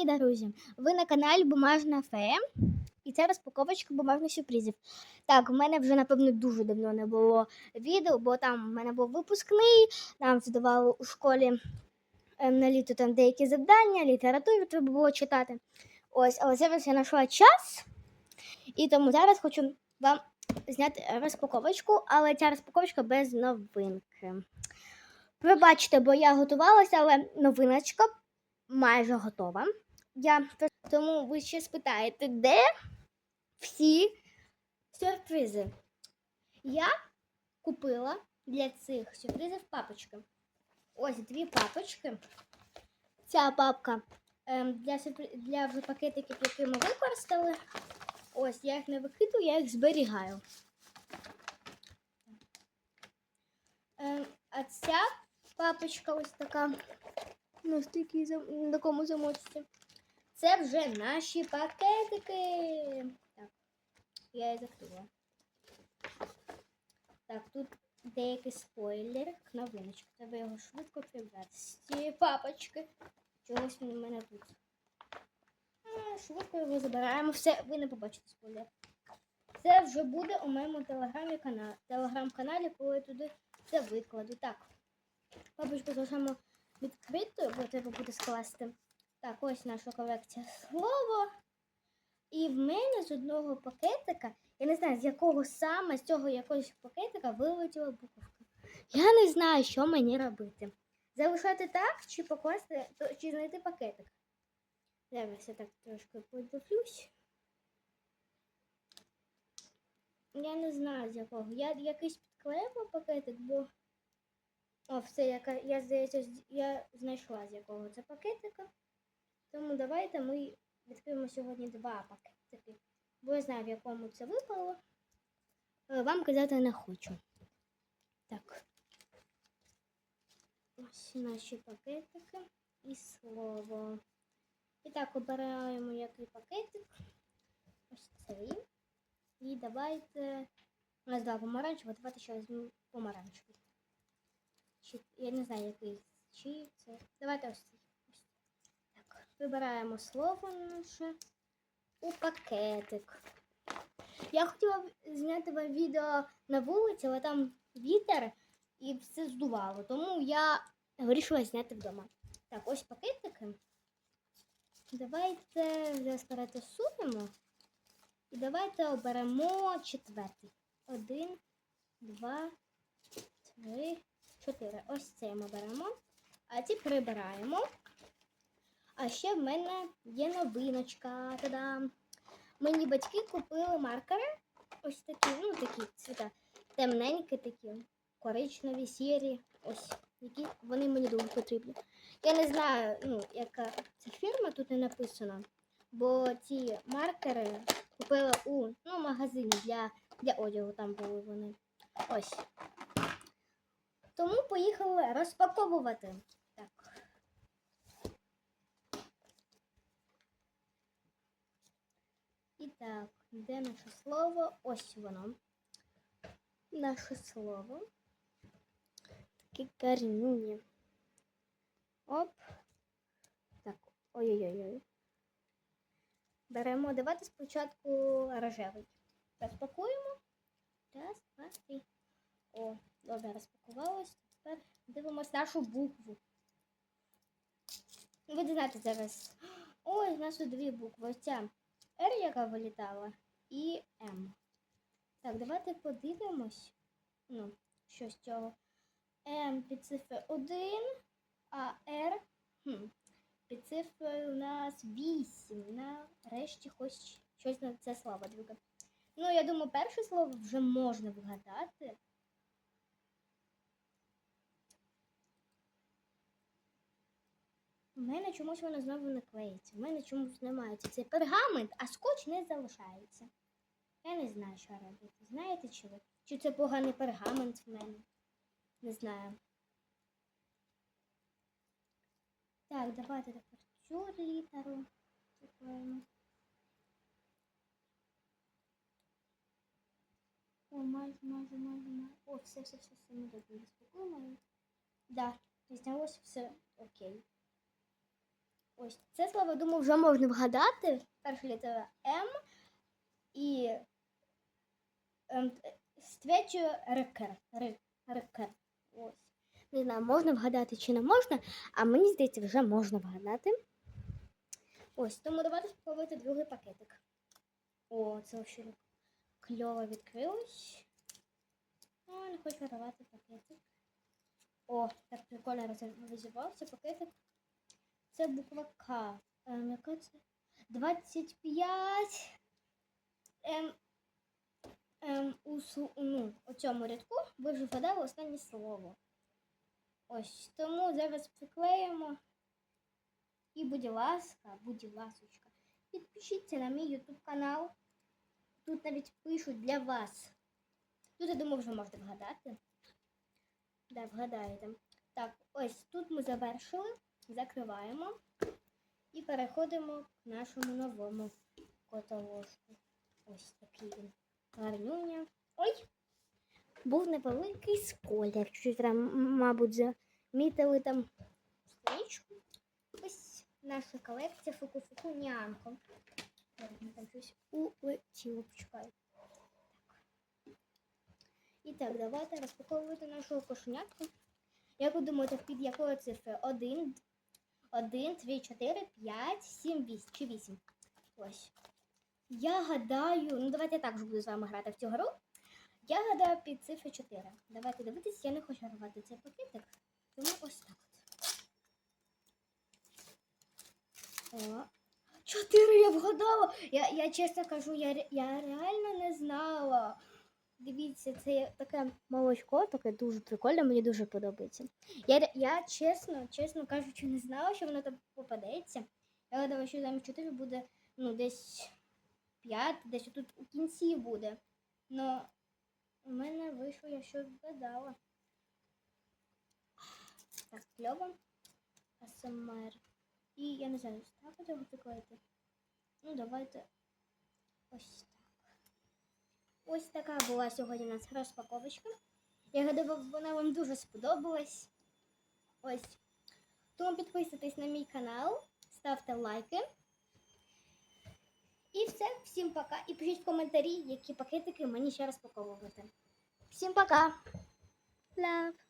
Привіт, друзі! Ви на каналі Бумажна Фея. І це розпаковочка бумажних сюрпризів. Так, в мене вже, напевно, дуже давно не було відео, бо там в мене був випускний, нам задавали у школі ем, на літо там деякі завдання, літературу треба було читати. Ось, але зараз я знайшла час, і тому зараз хочу вам зняти розпаковочку, але ця розпаковочка без новинки. Пробачте, бо я готувалася, але новиночка майже готова. Я тому ви ще спитаєте, де всі сюрпризи? Я купила для цих сюрпризів папочки. Ось дві папочки. Ця папка ем, для, для пакетиків, які ми використали. Ось я їх не викидаю, я їх зберігаю. Ем, а ця папочка ось така такій зам... на такому замочці. Це вже наші пакетики. Так, я її закрила. Так, тут деякий спойлер, новиночка. Треба його швидко прибрати. З цієї папочки. Чогось він у мене тут. А, швидко його забираємо. Все, ви не побачите спойлер. Це вже буде у моєму телеграм-каналі, коли я туди це викладу. Так, папочку залишаємо відкритою, бо треба буде скласти. Так, ось наша колекція слово. І в мене з одного пакетика, я не знаю, з якого саме, з цього якогось пакетика вилетіла буковка. Я не знаю, що мені робити. Залишати так, чи покласти, чи знайти пакетик. Зараз я так трошки подивлюсь. Я не знаю з якого. Я якийсь підклеїла пакетик, бо. О, все, яка, я здається, я знайшла з якого це пакетика. Тому давайте ми відкриємо сьогодні два пакетики. Бо я знаю, в якому це випало. Вам казати не хочу. Так. Ось наші пакетики і слово. І так, обираємо який пакетик. Ось цей. І давайте. У нас два помаранчеві, давайте ще візьмемо помаранчевий. Я не знаю, який. Чи це. Давайте ось цей. Вибираємо слово наше у пакетик. Я хотіла зняти вам відео на вулиці, але там вітер і все здувало. Тому я вирішила зняти вдома. Так, ось пакетики. Давайте зараз перетасуємо. І давайте оберемо четвертий. Один, два, три, чотири. Ось цей ми беремо. А ці прибираємо. А ще в мене є новиночка. Та-дам! Мені батьки купили маркери. Ось такі, ну такі цвіта. Темненькі такі, коричневі, сірі. Ось, які вони мені дуже потрібні. Я не знаю, ну, яка це фірма, тут не написано. Бо ці маркери купила у ну, магазині для, для одягу, там були вони. Ось. Тому поїхали розпаковувати. Так. І так, де наше слово? Ось воно. Наше слово. Таке карнюні. Оп. Так, ой-ой-ой. Беремо. Давайте спочатку рожевий. Розпакуємо. Раз, два, три. О, добре, розпакувалось. Тепер дивимось нашу букву. Ви знаєте зараз. Ой, у нас тут дві букви. Ось ця Р, яка вилітала, і М. Так, давайте подивимось. Ну, що з цього. М під цифрою 1, а Р хм, під цифрою у нас 8. Нарешті хоч щось на це слово друге. Ну, я думаю, перше слово вже можна вгадати. У мене чомусь воно знову не клеїться. У мене чомусь немає цей пергамент, а скотч не залишається. Я не знаю, що робити. Знаєте чи ви? Чи це поганий пергамент в мене? Не знаю. Так, давайте тепер цю літеру приклеїмо. О, майже, майже, майже, майже. О, все, все, все, все, ми добре заспокоїмо. Да, знялось все окей. Ось це слово, думаю, вже можна вгадати. Перша літера М і ем, третьою рекер. Рекер. Не знаю, можна вгадати чи не можна, а мені здається, вже можна вгадати. Ось, тому давайте спробувати другий пакетик. О, це ще кльово відкрилось. О, не хочу рвати пакетик. О, так прикольно роз- розібрався пакетик. Це буква К. Ем, яка це? 25. Ем, ем, у, ну, у цьому рядку ви вже вгадали останнє слово. Ось, тому зараз приклеїмо. І будь ласка, будь ласочка, підпишіться на мій YouTube канал. Тут навіть пишуть для вас. Тут, я думаю, вже можете вгадати. Да, вгадаєте. Так, ось тут ми завершили, закриваємо і переходимо к нашому новому котоложку. Ось такий він. Гарнюня. Ой! Був невеликий спойлер. Чуть там, мабуть, замітили там стрічку. Ось наша колекція фуку-фуку нянко. Там щось улетіло, почекай. Так. І так, давайте розпаковувати нашу кошенятку. Як ви думаєте, під якою цифри? 1, 1, 2, 4, 5, 7, 8 чи 8? Ось. Я гадаю, ну давайте я також буду з вами грати в цю гру. Я гадаю під цифру 4. Давайте дивитись, я не хочу рвати цей пакетик. Тому ось так. О. Чотири я вгадала. Я, я чесно кажу, я, я реально не знала. Дивіться, це таке молочко, таке дуже прикольне, мені дуже подобається. Я, я чесно, чесно кажучи, не знала, що воно там попадеться. Я гадала, що замість 4 буде ну, десь 5, десь тут у кінці буде. Но у мене вийшло, я що вгадала. Так, кльово. АСМР. І я не знаю, так його приклеїти. Ну, давайте ось так. Ось така була сьогодні у нас розпаковочка. Я гадаю, вона вам дуже сподобалась. Ось. Тому підписуйтесь на мій канал, ставте лайки. І все, всім пока. І пишіть в коментарі, які пакетики мені ще розпаковувати. Всім пока! Love!